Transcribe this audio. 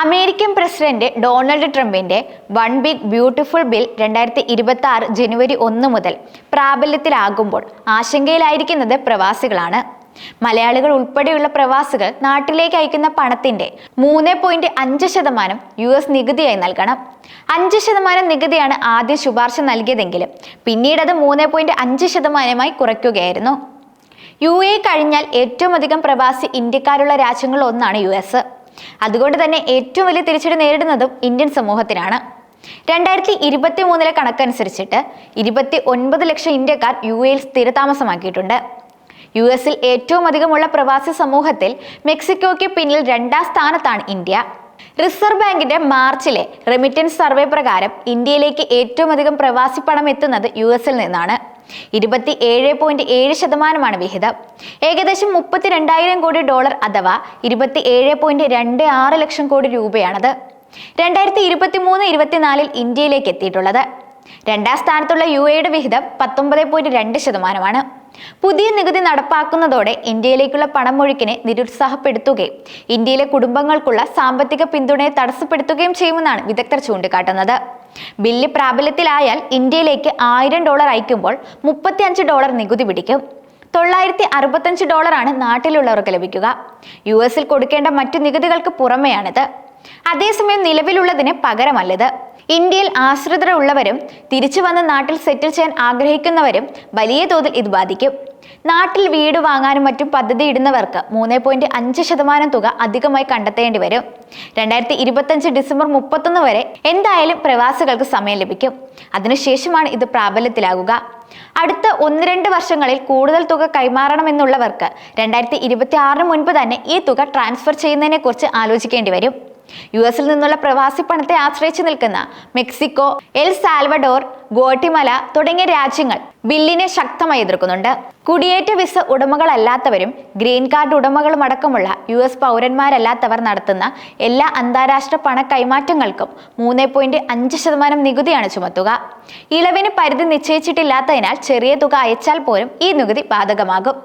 American president Donald ട്രംപിന്റെ one big beautiful bill രണ്ടായിരത്തി ഇരുപത്തി ആറ് ജനുവരി ഒന്ന് മുതൽ പ്രാബല്യത്തിലാകുമ്പോൾ ആശങ്കയിലായിരിക്കുന്നത് പ്രവാസികളാണ്. മലയാളികൾ ഉൾപ്പെടെയുള്ള പ്രവാസികൾ നാട്ടിലേക്ക് അയക്കുന്ന പണത്തിന്റെ മൂന്ന് പോയിന്റ് അഞ്ച് ശതമാനം യു എസ് നികുതിയായി നൽകണം. അഞ്ച് ശതമാനം നികുതിയാണ് ആദ്യം ശുപാർശ നൽകിയതെങ്കിലും പിന്നീട് അത് മൂന്ന് പോയിന്റ് അഞ്ച് ശതമാനമായി കുറയ്ക്കുകയായിരുന്നു. യു എ കഴിഞ്ഞാൽ ഏറ്റവും അധികം പ്രവാസി ഇന്ത്യക്കാരുള്ള രാജ്യങ്ങളിൽ ഒന്നാണ് യു എസ്. അതുകൊണ്ട് തന്നെ ഏറ്റവും വലിയ തിരിച്ചടി നേരിടുന്നതും ഇന്ത്യൻ സമൂഹത്തിനാണ്. രണ്ടായിരത്തി ഇരുപത്തി മൂന്നിലെ കണക്കനുസരിച്ചിട്ട് ഇരുപത്തി ഒൻപത് ലക്ഷം ഇന്ത്യക്കാർ യു എയിൽ സ്ഥിരതാമസമാക്കിയിട്ടുണ്ട്. യു എസിൽ ഏറ്റവും അധികമുള്ള പ്രവാസി സമൂഹത്തിൽ മെക്സിക്കോയ്ക്ക് പിന്നിൽ രണ്ടാം സ്ഥാനത്താണ് ഇന്ത്യ. റിസർവ് ബാങ്കിന്റെ മാർച്ചിലെ റെമിറ്റൻസ് സർവേ പ്രകാരം ഇന്ത്യയിലേക്ക് ഏറ്റവും അധികം പ്രവാസി പണം എത്തുന്നത് യു എസിൽ നിന്നാണ്. ഇരുപത്തി ഏഴ് പോയിന്റ് ഏഴ് ശതമാനമാണ് വിഹിതം. ഏകദേശം മുപ്പത്തി രണ്ടായിരം കോടി ഡോളർ അഥവാ ഇരുപത്തി ഏഴ് പോയിന്റ് രണ്ട് ആറ് ലക്ഷം കോടി രൂപയാണത്. രണ്ടായിരത്തി ഇരുപത്തി മൂന്ന് ഇരുപത്തിനാലിൽ ഇന്ത്യയിലേക്ക് എത്തിയിട്ടുള്ളത്. രണ്ടാം സ്ഥാനത്തുള്ള യു എയുടെ വിഹിതം പത്തൊമ്പത് പോയിന്റ് രണ്ട് ശതമാനമാണ്. പുതിയ നികുതി നടപ്പാക്കുന്നതോടെ ഇന്ത്യയിലേക്കുള്ള പണമൊഴുക്കിനെ നിരുത്സാഹപ്പെടുത്തുകയും ഇന്ത്യയിലെ കുടുംബങ്ങൾക്കുള്ള സാമ്പത്തിക പിന്തുണയെ തടസ്സപ്പെടുത്തുകയും ചെയ്യുമെന്നാണ് വിദഗ്ധർ ചൂണ്ടിക്കാട്ടുന്നത്. ബില്ല് പ്രാബല്യത്തിലായാൽ ഇന്ത്യയിലേക്ക് ആയിരം ഡോളർ അയക്കുമ്പോൾ മുപ്പത്തി അഞ്ച് ഡോളർ നികുതി പിടിക്കും. തൊള്ളായിരത്തി അറുപത്തഞ്ച് ഡോളറാണ് നാട്ടിലുള്ളവർക്ക് ലഭിക്കുക. യു എസിൽ കൊടുക്കേണ്ട മറ്റു നികുതികൾക്ക് പുറമെയാണിത്. അതേസമയം നിലവിലുള്ളതിന് പകരമല്ലത്. ഇന്ത്യയിൽ ആശ്രിതരുള്ളവരും തിരിച്ചു വന്ന് നാട്ടിൽ സെറ്റിൽ ചെയ്യാൻ ആഗ്രഹിക്കുന്നവരും വലിയ തോതിൽ ഇത് ബാധിക്കും. നാട്ടിൽ വീട് വാങ്ങാനും മറ്റും പദ്ധതി ഇടുന്നവർക്ക് മൂന്ന് പോയിന്റ് അഞ്ച് ശതമാനം തുക അധികമായി കണ്ടെത്തേണ്ടി വരും. രണ്ടായിരത്തി ഇരുപത്തഞ്ച് ഡിസംബർ മുപ്പത്തൊന്ന് വരെ എന്തായാലും പ്രവാസികൾക്ക് സമയം ലഭിക്കും. അതിനുശേഷമാണ് ഇത് പ്രാബല്യത്തിലാകുക. അടുത്ത ഒന്ന് രണ്ട് വർഷങ്ങളിൽ കൂടുതൽ തുക കൈമാറണമെന്നുള്ളവർക്ക് രണ്ടായിരത്തി ഇരുപത്തി ആറിന് മുൻപ് തന്നെ ഈ തുക ട്രാൻസ്ഫർ ചെയ്യുന്നതിനെക്കുറിച്ച് ആലോചിക്കേണ്ടി വരും. യു എസിൽ നിന്നുള്ള പ്രവാസി പണത്തെ ആശ്രയിച്ചു നിൽക്കുന്ന മെക്സിക്കോ എൽ സാൽവഡോർ ഗോട്ടിമല തുടങ്ങിയ രാജ്യങ്ങൾ ബില്ലിനെ ശക്തമായി എതിർക്കുന്നുണ്ട്. കുടിയേറ്റ വിസ ഉടമകളല്ലാത്തവരും ഗ്രീൻ കാർഡ് ഉടമകളും അടക്കമുള്ള യു എസ് പൗരന്മാരല്ലാത്തവർ നടത്തുന്ന എല്ലാ അന്താരാഷ്ട്ര പണ കൈമാറ്റങ്ങൾക്കും മൂന്ന് പോയിന്റ് അഞ്ച് ശതമാനം നികുതിയാണ് ചുമത്തുക. ഇളവിന് പരിധി നിശ്ചയിച്ചിട്ടില്ലാത്തതിനാൽ ചെറിയ തുക അയച്ചാൽ പോലും ഈ നികുതി ബാധകമാകും.